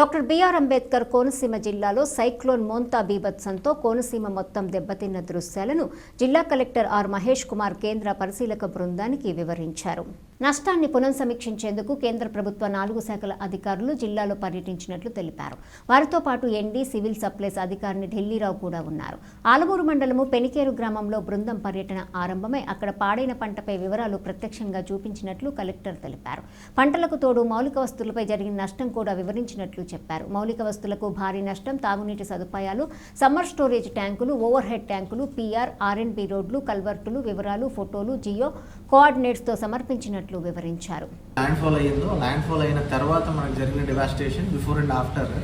Doctor BR Ambedkar Konaseema జిల్లాలో cyclone Montha బీభత్సంతో Konaseema మొత్తం దెబ్బతిన్న దృశ్యాలను జిల్లా కలెక్టర్ ఆర్ మహేష్ కుమార్ కేంద్ర పరిశీలక బృందానికి వివరించారు. నష్టాన్ని పునఃసమీక్షించేందుకు కేంద్ర ప్రభుత్వ నాలుగు శాఖల అధికారులు జిల్లాలో పర్యటించినట్లు తెలిపారు. వారితో పాటు ఎన్డీ సివిల్ సప్లైస్ అధికారిని ఢిల్లీరావు కూడా ఉన్నారు. ఆలమూరు మండలము పెనికేరు గ్రామంలో బృందం పర్యటన ఆరంభమై అక్కడ పాడైన పంటపై వివరాలు ప్రత్యక్షంగా చూపించినట్లు కలెక్టర్ తెలిపారు. పంటలకు తోడు మౌలిక వస్తువులపై జరిగిన నష్టం కూడా వివరించినట్లు చెప్పారు. మౌలిక వస్తువులకు భారీ నష్టం తాగునీటి సదుపాయాలు సమ్మర్ స్టోరేజ్ ట్యాంకులు ఓవర్ హెడ్ ట్యాంకులు పీఆర్ ఆర్ఎండ్బి రోడ్లు కల్వర్టులు వివరాలు ఫోటోలు జియో కోఆర్డినేట్స్తో సమర్పించినట్లు వివరించారు. ల్యాండ్ ఫాల్ అయ్యిందో ల్యాండ్ ఫాల్ అయిన తర్వాత మనకు జరిగిన డివాస్టేషన్ బిఫోర్ అండ్ ఆఫ్టర్.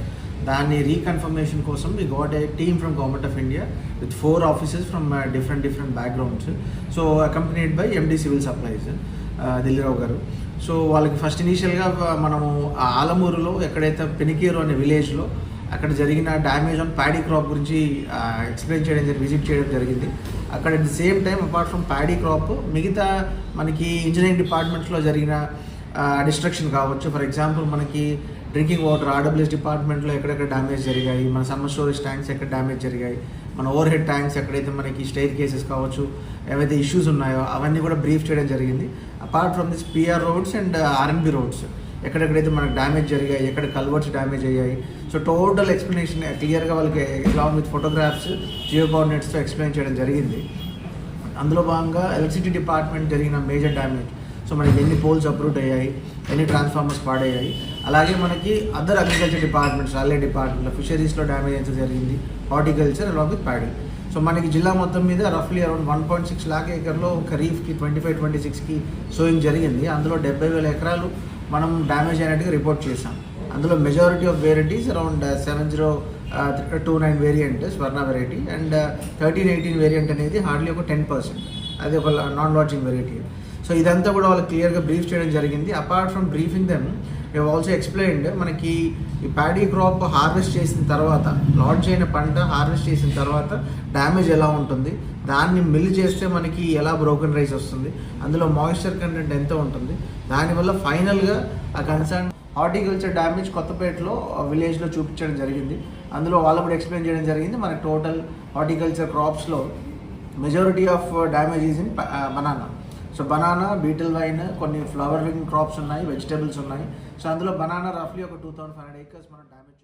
దాన్ని రీకన్ఫర్మేషన్ కోసం we got a team from government of India with four offices from different different backgrounds so accompanied by MD civil supplies Dilli Rao గారు. So వాళ్ళకి first ఇనీషియల్గా మనము ఆ ఆలమూరులో ఎక్కడైతే పెనికేరు అనే విలేజ్లో అక్కడ జరిగిన డ్యామేజ్ ఆన్ ప్యాడీ క్రాప్ గురించి ఎక్స్ప్లెయిన్ చేయడం జరిగింది విజిట్ చేయడం జరిగింది. అక్కడ at the same time apart from paddy crop మిగతా మనకి ఇంజనీరింగ్ డిపార్ట్మెంట్స్లో జరిగిన డిస్ట్రక్షన్ కావచ్చు. ఫర్ ఎగ్జాంపుల్ మనకి డ్రింకింగ్ వాటర్ ఆర్డబ్ల్యూఎస్ డిపార్ట్మెంట్లో ఎక్కడెక్కడ డ్యామేజ్ జరిగాయి మన సమ్మర్ స్టోరేజ్ ట్యాంక్స్ ఎక్కడ డ్యామేజ్ జరిగాయి మన ఓవర్ హెడ్ ట్యాంక్స్ ఎక్కడైతే మనకి స్టేర్ కేసెస్ కావచ్చు ఏవైతే ఇష్యూస్ ఉన్నాయో అవన్నీ కూడా బ్రీఫ్ చేయడం జరిగింది. Apart from this PR roads and R and B roads ఎక్కడెక్కడైతే మనకు డ్యామేజ్ జరిగాయి ఎక్కడ కల్వర్ట్స్ డ్యామేజ్ అయ్యాయి. సో టోటల్ ఎక్స్ప్లెనేషన్ క్లియర్గా వాళ్ళకి లాంగ్ విత్ ఫోటోగ్రాఫ్స్ జియో కోఆర్డినేట్స్తో ఎక్స్ప్లెయిన్ చేయడం జరిగింది. అందులో భాగంగా ఎలక్ట్రిసిటీ డిపార్ట్మెంట్ జరిగిన మేజర్ డ్యామేజ్ సో మనకి ఎన్ని పోల్స్ అప్రూవ్ అయ్యాయి ఎన్ని ట్రాన్స్ఫార్మర్స్ పాడయ్యాయి. అలాగే మనకి అదర్ అగ్రికల్చర్ డిపార్ట్మెంట్స్ రైల్వే డిపార్ట్మెంట్లో ఫిషరీస్లో డ్యామేజ్ ఎంత జరిగింది horticulture along with paddy so మనకి జిల్లా మొత్తం మీద రఫ్లీ around one point six lakh ఏకర్లో ఖరీఫ్కి ట్వంటీ ఫైవ్ ట్వంటీ సిక్స్కి సోయింగ్ జరిగింది. అందులో డెబ్బై వేల ఎకరాలు మనం డ్యామేజ్ అయినట్టుగా రిపోర్ట్ చేసాం అందులో majority of varieties around seven zero two nine variant Swarna variety and thirteen eighteen variant అనేది హార్డ్లీ ఒక టెన్ పర్సెంట్ అది ఒక నాన్ లాడ్జింగ్ వెరైటీ సో ఇదంతా కూడా వాళ్ళు క్లియర్గా బ్రీఫ్ చేయడం జరిగింది. Apart from briefing them you also explained మనకి ఈ ప్యాడీ క్రాప్ హార్వెస్ట్ చేసిన తర్వాత లాడ్ అయిన పంట హార్వెస్ట్ చేసిన తర్వాత డ్యామేజ్ ఎలా ఉంటుంది? దాన్ని మిల్ చేస్తే మనకి ఎలా బ్రోకెన్ రైస్ వస్తుంది? అందులో మాయిశ్చర్ కంటెంట్ ఎంత ఉంటుంది? దానివల్ల ఫైనల్గా ఆ కన్సర్న్ హార్టికల్చర్ డ్యామేజ్ కొత్తపేటలో విలేజ్లో చూపించడం జరిగింది. అందులో వాళ్ళు కూడా ఎక్స్ప్లెయిన్ చేయడం జరిగింది. మన total horticulture క్రాప్స్లో majority of damage is in banana so banana betel vine కొన్ని ఫ్లవరింగ్ క్రాప్స్ ఉన్నాయి వెజిటేబుల్స్ ఉన్నాయి. సో అందులో బనానా రఫ్లీ ఒక two thousand five hundred acres మనం డ్యామేజ్